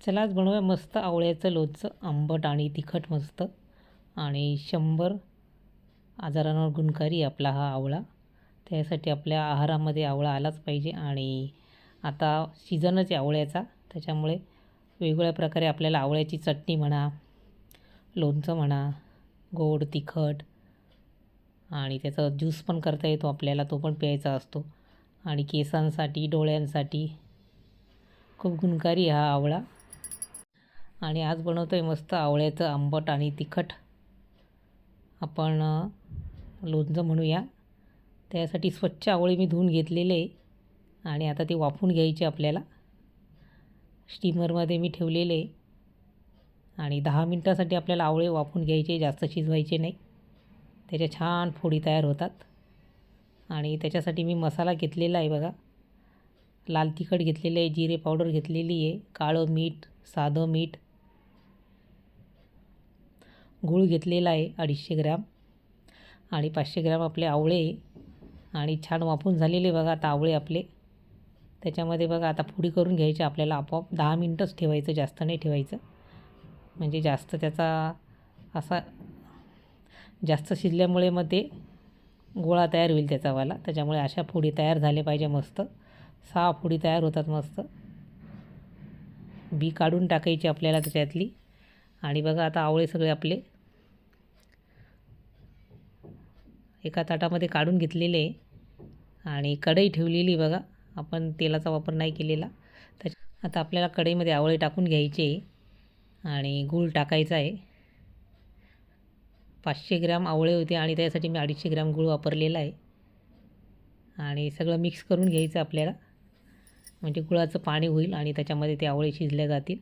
चला आज बनवूया मस्त आवळ्याचं लोणचं आंबट आणि तिखट मस्त. आणि शंभर आजारांवर गुणकारी आपला हा आवळा. त्यासाठी आपल्या आहारामध्ये आवळा आलाच पाहिजे. आणि आता सीझनच आहे आवळ्याचा. त्याच्यामुळे वेगवेगळ्या प्रकारे आपल्याला आवळ्याची चटणी म्हणा लोणचं म्हणा गोड तिखट आणि त्याचा ज्यूस पण करता येतो आपल्याला तो पण प्यायचा असतो. आणि केसांसाठी डोळ्यांसाठी खूप गुणकारी हा आवळा. आणि आज बनवतो आहे मस्त आवळ्याचं आंबट आणि तिखट. आपण लोणचं म्हणूया. त्यासाठी स्वच्छ आवळे मी धुवून घेतलेले आणि आता ते वाफून घ्यायचे आपल्याला. स्टीमरमध्ये मी ठेवलेले आणि दहा मिनटासाठी आपल्याला आवळे वाफून घ्यायचे जास्त शिजवायचे नाही. त्याच्या छान फोडी तयार होतात. आणि त्याच्यासाठी मी मसाला घेतलेला आहे बघा. लाल तिखट घेतलेलं आहे जिरे पावडर घेतलेली आहे काळं मीठ साधं मीठ गूळ घेतलेला आहे अडीचशे ग्रॅम. आणि पाचशे ग्रॅम आपले आवळे आणि छान वाफून झालेले बघा आता आवळे आपले. त्याच्यामध्ये बघा आता फोडी करून घ्यायचे आपल्याला आपोआप. दहा मिनटंच ठेवायचं जास्त नाही ठेवायचं. म्हणजे जास्त त्याचा असा जास्त शिजल्यामुळे मग ते गोळा तयार होईल त्याचावाला त्याच्यामुळे अशा फोडी तयार झाल्या पाहिजे मस्त. सहा फोडी तयार होतात मस्त. बी काढून टाकायची आपल्याला त्याच्यातली. आणि बघा आता आवळे सगळे आपले. एका ताटामध्ये काढून घेतलेले आणि कढई ठेवलेली बघा. आपण तेलाचा वापर नाही केलेला. त्याच्या आता आपल्याला कढईमध्ये आवळे टाकून घ्यायचे आणि गूळ टाकायचा आहे. पाचशे ग्रॅम आवळे होते आणि त्यासाठी मी अडीचशे ग्रॅम गूळ वापरलेला आहे. आणि सगळं मिक्स करून घ्यायचं आपल्याला. म्हणजे गुळाचं पाणी होईल आणि त्याच्यामध्ये ते आवळे शिजल्या जातील.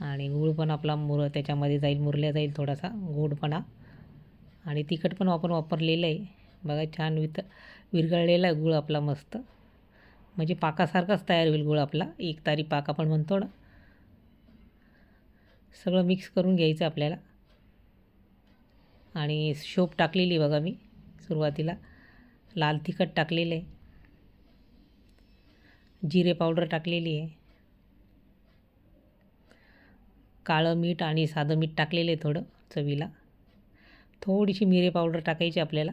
आणि गूळ पण आपला मुर त्याच्यामध्ये जाईल मुरल्या जाईल थोडासा गोडपणा. आणि तिखट पण आपण वापरलेलं आहे. बघा छान वित विरघळलेला आहे गूळ आपला मस्त. म्हणजे पाकासारखाच तयार होईल गूळ आपला. एक तारी पाक आपण म्हणतो ना. सगळं मिक्स करून घ्यायचं आपल्याला. आणि शोप टाकलेली बघा मी सुरुवातीला. लाल तिखट टाकलेलं आहे. जिरे पावडर टाकलेली आहे. काळं मीठ आणि साधं मीठ टाकलेलं आहे थोडं चवीला. थोडीशी मिरे पावडर टाकायची आपल्याला.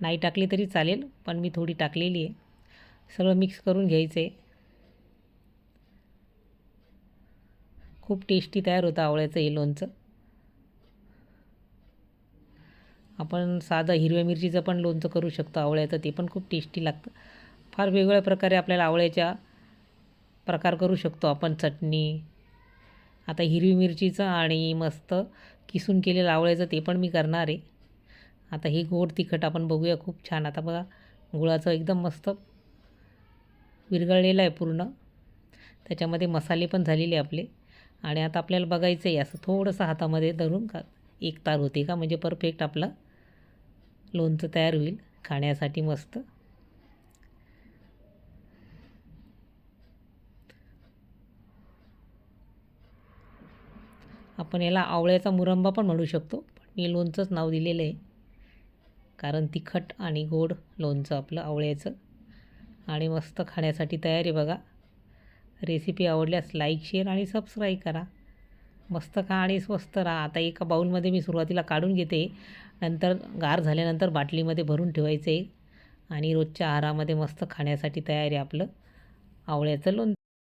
नाही टाकली तरी चालेल पण मी थोडी टाकलेली आहे. सगळं मिक्स करून घ्यायचं आहे खूप टेस्टी तयार होतं आवळ्याचं हे लोणचं. आपण साधं हिरव्या मिरचीचं पण लोणचं करू शकतो आवळ्याचं ते पण खूप टेस्टी लागतं. फार वेगवेगळ्या प्रकारे आपल्याला आवळ्याच्या प्रकार करू शकतो आपण चटणी आता हिरवी मिरचीचं आणि मस्त किसून केलेलं आवळ्याचं ते पण मी करणार आहे. आता हे गोड तिखट आपण बघूया खूप छान. आता बघा गुळाचं एकदम मस्त विरघळलेलं आहे पूर्ण. त्याच्यामध्ये मसाले पण झालेले आपले. आणि आता आपल्याला बघायचं आहे असं थोडंसं हातामध्ये धरून का एक तार होते का? म्हणजे परफेक्ट आपलं लोणचं तयार होईल खाण्यासाठी मस्त. आपण याला आवळ्याचा मुरंबा पण म्हणू शकतो. पण मी लोणचंच नाव दिलेलं आहे. कारण तिखट आणि गोड लोणचं आपलं आवळ्याचं. आणि मस्त खाण्यासाठी तयार आहे बघा. रेसिपी आवडल्यास लाईक शेअर आणि सबस्क्राईब करा. मस्त खा आणि स्वस्त राहा. आता एका बाऊलमध्ये मी सुरुवातीला काढून घेते. नंतर गार झाल्यानंतर बाटलीमध्ये भरून ठेवायचं. आहे आणि रोजच्या आहारामध्ये मस्त खाण्यासाठी तयार आहे आपलं आवळ्याचं लोणचं.